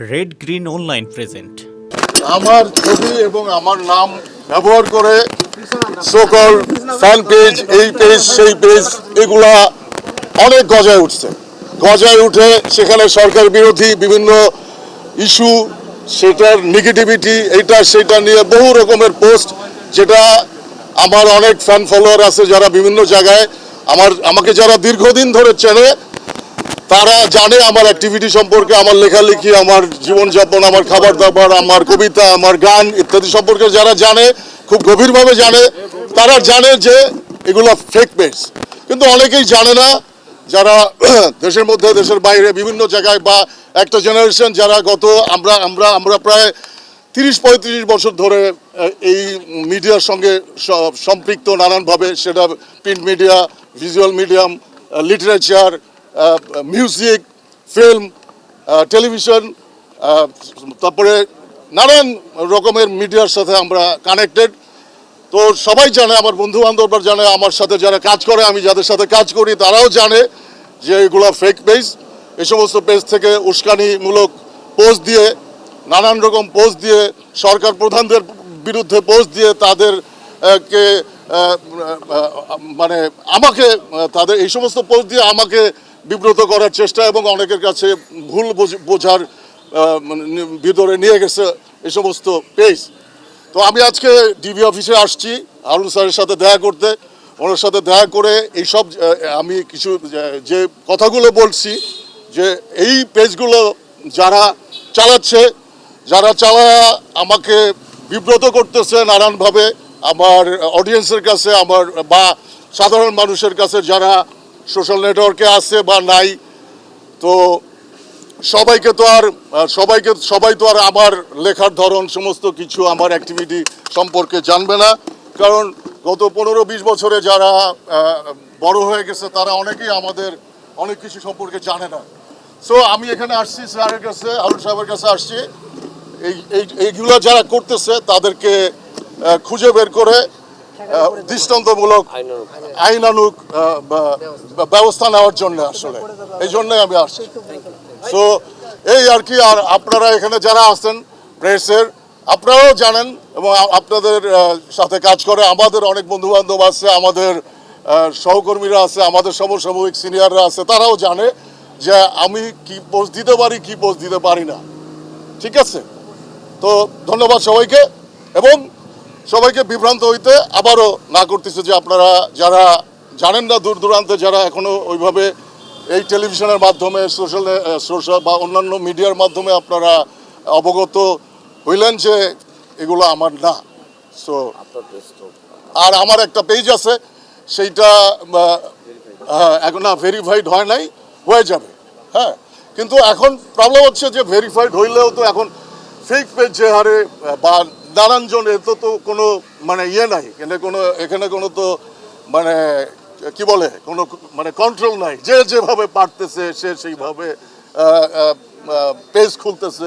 Red green online present আমার ছবি এবং আমার নাম ব্যবহার করে সকল ফ্যান পেজ এই পেজ সেই পেজ এগুলা অনেক গজায় উঠছে। গজায় উঠে সেখানে সরকার বিরোধী বিভিন্ন ইস্যু সেটার নেগেটিভিটি এইটা সেটা নিয়ে বহু রকমের পোস্ট যেটা আমার অনেক ফ্যান ফলোয়ার আছে যারা বিভিন্ন জায়গায় আমার, আমাকে যারা দীর্ঘদিন ধরে চেনে তারা জানে আমার অ্যাক্টিভিটি সম্পর্কে, আমার লেখালেখি, আমার জীবনযাপন, আমার খাবার দাবার আমার কবিতা, আমার গান ইত্যাদি সম্পর্কে যারা জানে, খুব গভীরভাবে জানে, তারা জানে যে এগুলো ফেক পেজ কিন্তু অনেকেই জানে না, যারা দেশের মধ্যে, দেশের বাইরে, বিভিন্ন জায়গায় বা একটা জেনারেশন যারা গত আমরা আমরা আমরা প্রায় তিরিশ, পঁয়ত্রিশ বছর ধরে এই মিডিয়ার সঙ্গে সম্পৃক্ত নানানভাবে, সেটা print media visual medium literature music film television তারপরে নানান রকমের মিডিয়ার সাথে আমরা কানেক্টেড তো সবাই জানে আমার বন্ধু বান্ধবরা জানে আমার সাথে যারা কাজ করে আমি যাদের সাথে কাজ করি তারাও জানে যে এগুলো ফেক পেজ এই সমস্ত পেজ থেকে উস্কানিমূলক পোস্ট দিয়ে নানান রকম পোস্ট দিয়ে সরকার প্রধানদের বিরুদ্ধে পোস্ট দিয়ে তাদের কে আহ, আহ, মানে আমাকে তাদের এই সমস্ত পোস্ট দিয়ে আমাকে বিব্রত করার চেষ্টা এবং অনেকের কাছে ভুল বোঝ- বোঝার মানে ভিতরে নিয়ে গেছে এই সমস্ত পেজ তো আমি আজকে ডিবি অফিসে আসছি আরুল স্যারের সাথে দেখা করতে। ওনার সাথে দেখা করে এইসব আমি কিছু, যে কথাগুলো বলছি, যে এই পেজগুলো যারা চালাচ্ছে, যারা চালা আমাকে বিব্রত করতেছে নানানভাবে, আমার অডিয়েন্সের কাছে, আমার বা সাধারণ মানুষের কাছে, যারা সোশ্যাল নেটওয়ার্কে আছে বা নাই, তো সবাইকে তো আর সবাইকে, সবাই তো আর আমার লেখার ধরন, সমস্ত কিছু আমার অ্যাক্টিভিটি সম্পর্কে জানবে না। কারণ গত পনেরো বিশ বছরে যারা বড় হয়ে গেছে, তারা অনেকেই আমাদের অনেক কিছু সম্পর্কে জানে না। সো আমি এখানে আসছি, স্যারের কাছে আরুল সাহেবের কাছে আসছি। এই, এই- এইগুলো যারা করতেছে, তাদেরকে খুঁজে বের করে দৃষ্টান্তমূলক আইনানুক ব্যবস্থা নেওয়ার জন্য আসলে। এই জন্যই আমি আসছি। সো এই আর কি, আর আপনারা এখানে যারা আছেন, প্রেসের, আপনারাও জানেন এবং আপনাদের সাথে কাজ করে আমাদের অনেক বন্ধু বান্ধব আছে, আমাদের সহকর্মীরা আছে, আমাদের সমসাময়িক সিনিয়ররা আছে, তারাও জানে যে আমি কি পোস্ট দিতে পারি, কি পোস্ট দিতে পারি না। ঠিক আছে? তো ধন্যবাদ সবাইকে, এবং সবাইকে বিভ্রান্ত হইতে আবারও না করতেছে যে আপনারা যারা জানেন না দূর দূরান্তে যারা এখনও ওইভাবে এই টেলিভিশনের মাধ্যমে সোশ্যাল সোশ্যাল বা অন্যান্য মিডিয়ার মাধ্যমে আপনারা অবগত হইলেন যে এগুলো আমার না। সো আর আমার একটা পেজ আছে, সেইটা এখন না ভেরিফাইড হয় নাই, হয়ে যাবে হ্যাঁ। কিন্তু এখন প্রবলেম হচ্ছে যে ভেরিফাইড হইলেও তো এখন ফেক পেজ যে হারে বা নানান জন এত তো কোনো মানে ইয়ে নাই। এখানে কোনো এখানে কোনো তো মানে কি বলে, কোনো মানে কন্ট্রোল নাই। যে যেভাবে পারতেছে, সে সেইভাবে পেজ খুলতেছে,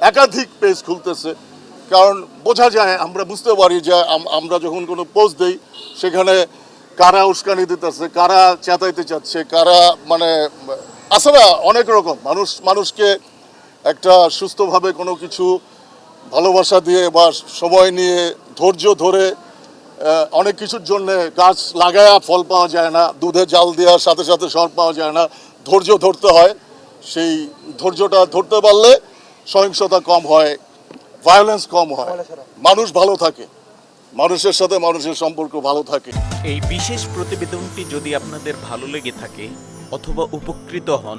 একাধিক পেজ খুলতেছে। কারণ বোঝা যায়, আমরা বুঝতে পারি যে আমরা যখন কোনো পোস্ট দেই, সেখানে কারা উস্কানি দিতেছে, কারা চেতাইতে চাচ্ছে, কারা মানে না অনেক রকম। মানুষ, মানুষকে একটা সুস্থভাবে কোনো কিছু ভালোবাসা দিয়ে বা সময় নিয়ে, ধৈর্য ধরে অনেক কিছুর জন্য গাছ লাগায়া ফল পাওয়া যায় না, দুধে জাল দেওয়ার সাথে সাথে সর পাওয়া যায় না, ধৈর্য ধরতে হয়। সেই ধৈর্যটা ধরতে পারলে সহিংসতা কম হয় ভায়োলেন্স কম হয়। মানুষ ভালো থাকে, মানুষের সাথে মানুষের সম্পর্ক ভালো থাকে। এই বিশেষ প্রতিবেদনটি যদি আপনাদের ভালো লেগে থাকে অথবা উপকৃত হন